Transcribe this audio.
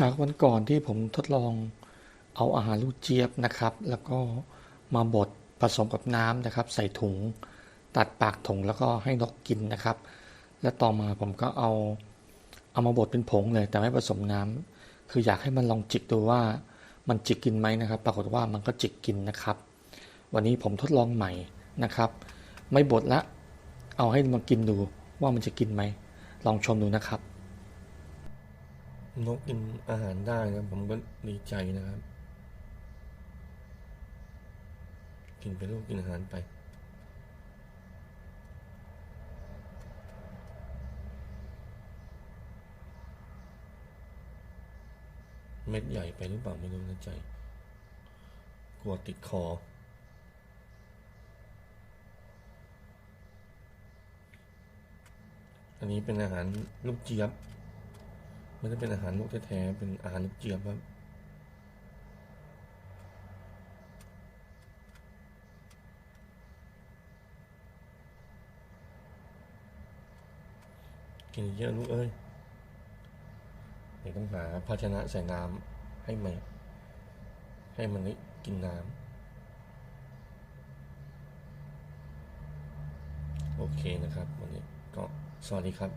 จากวันก่อนที่ผมทดลองเอาอาหารลูกเจี๊ยบนะครับ แล้วก็มาบดผสมกับน้ำนะครับ ใส่ถุง ตัดปากถุงแล้วก็ให้นกกินนะครับ และต่อมาผมก็เอาเอามาบดเป็นผงเลย แต่ไม่ผสมน้ำคืออยากให้มันลองจิกดูว่ามันจิกกินไหมนะครับ ปรากฏว่ามันก็จิกกินนะครับ วันนี้ผมทดลองใหม่นะครับ ไม่บดละ เอาให้มันกินดูว่ามันจะกินไหมลองชมดูนะครับ นกกินอาหารได้นะผมก็ดีใจนะครับ กินไปลูกกินอาหารไป เม็ดใหญ่ไปหรือเปล่าไม่รู้นะใจ กลัวติดคอ อันนี้เป็นอาหารลูกเจี๊ยบ ไม่ได้เป็นอาหารนกแท้ๆเป็นอาหารนกเจี๊ยบครับกินเยอะลูกเอ้ยเดี๋ยวต้องหาภาชนะใส่น้ำให้มันให้มันได้กินน้ำโอเคนะครับ วันนี้ก็สวัสดีครับ